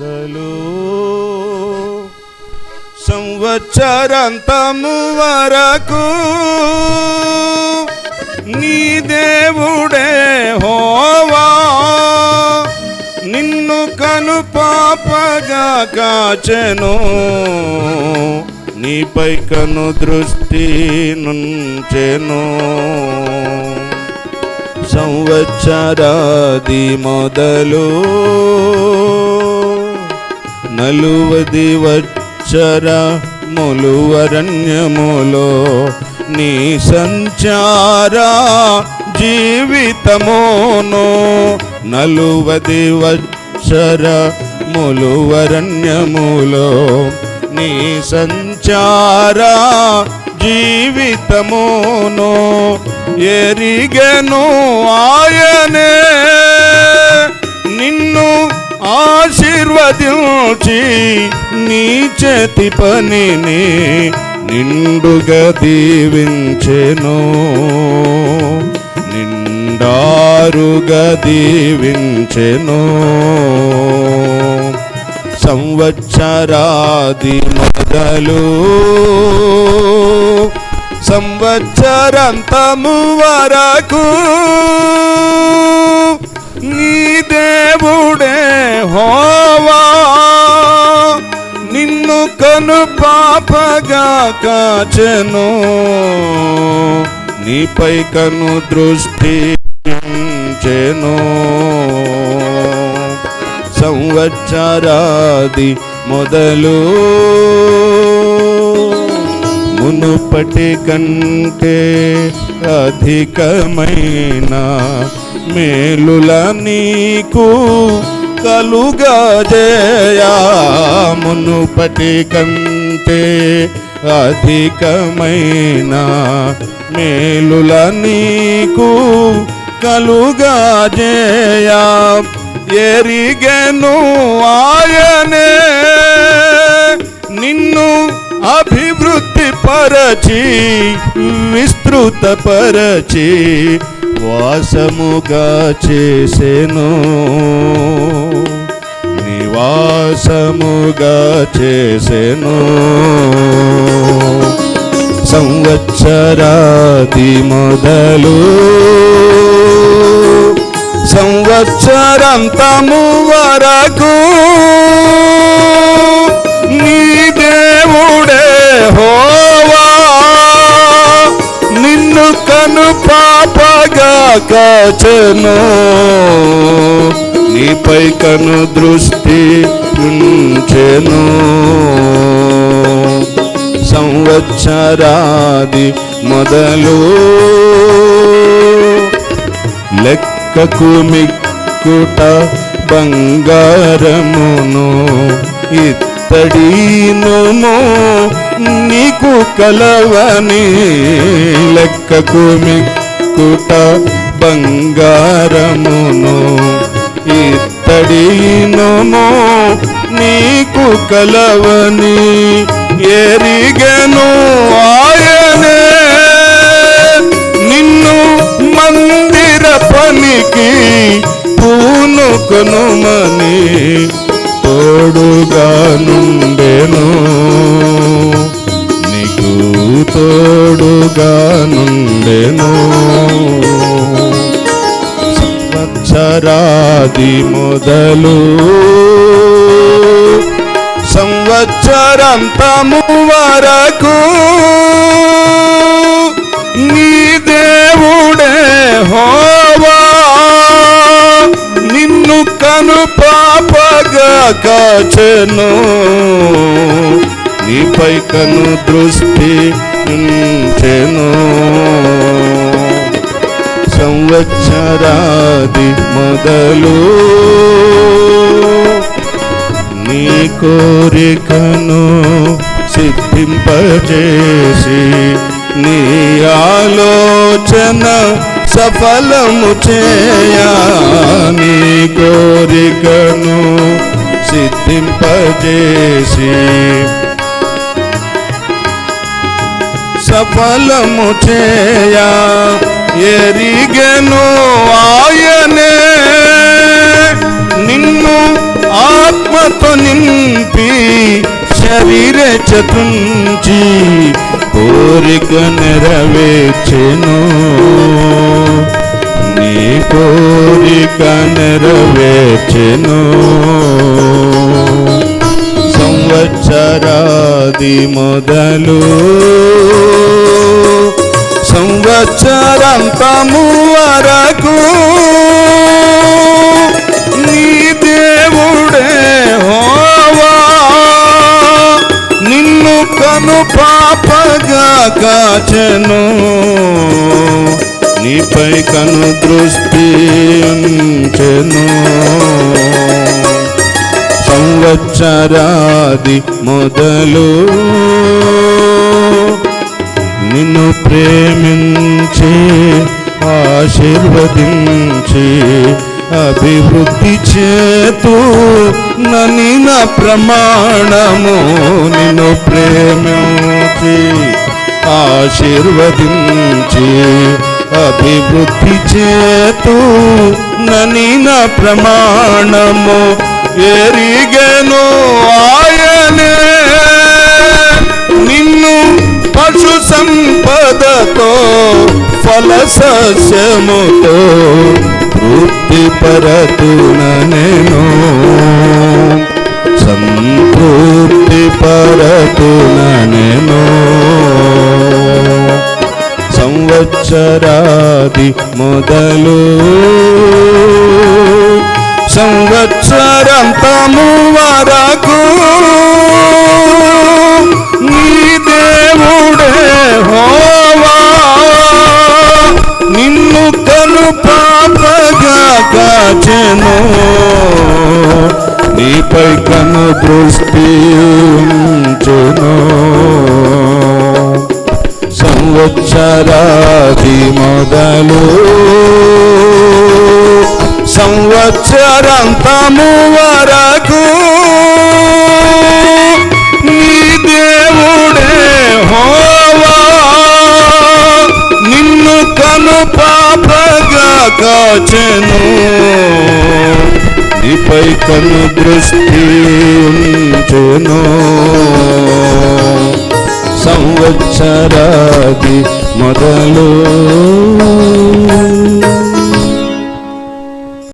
మొదలు సంవత్సరంతము వరకు నీ దేవుడే హోవా. నిన్ను కను పాపగా కాచెను. నీపై కను దృష్టి నుంచెను. సంవత్సరాది మొదలు నలువది వచ్చర ములువరణ్యములో నీ సంచారా జీవితమును నలువది వచ్చర ములువరణ్యములో నీ సంచారా జీవితమును ఎరిగను ఆయనే. ఆశీర్వదించి నీ చేతి పనిని నిండుగా దీవించెను. నిండారుగా దీవించెను. సంవత్సరాది మొదలు సంవత్సరంతము వరకు కృపగా కాచెను నీపై కను దృష్టి ఉంచెను సంవత్సరాది మొదలు మునుపటి కంటే అధికమైన మేలుల నీకు కలుగా జయా మునుపటి కంటే అధికమైన మేలుల నీకు కలుగా జయా. ఎరిగెను ఆయనే నిన్ను అభివృద్ధి పరచి విస్తృత పరచి వాసముగా చేసెను. నివాసముగా చేసెను సంవత్సరాది మొదలు సంవత్సరంతము వరకు నీ దేవుడే హోవా. నిన్ను కను పాపగా కాచెను. నీపై కను దృష్టి ఉంచెను. సంవత్సరాది మొదలు లెక్కకు మిక్కుట బంగారమును ఇత్తడిను నీకు కలవని లెక్కకు మిక్కుట బంగారమును ఇత్తడిను నీకు కలవని ఎరిగను ఆయనే. నిన్ను మందిర పనికి పూనుకొనుమని తోడుగా నుండెను. నీకు తోడుగా నుండెను. ఆది మొదలు. సంవత్సరంతము వరకు నీ దేవుడే హోవా. నిన్ను కను పాపగా కాచెను. నీపై కను దృష్టి ఉంచెను. సంవత్సరాది మొదలు. నీ కోరికను సిద్ధింపజేసి నీ ఆలోచన సఫలము చేయా నీ కోరికను సిద్ధింపజేసి సఫలము చేయా. ఎరిగెను ఆయనే. నిన్ను ఆత్మతో నింపి శరీర చతుంచి కోరిక నెరవేర్చెను. నీ కోరిక నెరవేర్చెను. సంవత్సరాది మొదలు సంవత్సరంతము వరకు నీ దేవుడే హోవా. నిన్ను కను పాపగా కాచెను. నీపై కను దృష్టి ఉంచెను. సంవత్సరాది మొదలు నిన్ను ప్రేమించి ఆశీర్వదించి అభివృద్ధి చేతు ననిన ప్రమాణము నిన్ను ప్రేమించి ఆశీర్వదించి అభివృద్ధి చేతు ననిన ప్రమాణము ఎరిగెను సస్యముతో తృప్తి పరతున నేను సంతృప్తి పరతున నేను సంవత్సరాది మొదలు. సంవత్సరంతము నీపై కను దృష్టి ఉంచును సంవత్సరాది మొదలు సంవత్సరంతము వరకు నీ దేవుడే హోవా. నిన్ను కను పాపగా కాచెను. పై కను దృష్టి ఉంచును. సంవత్సరాది మొదలు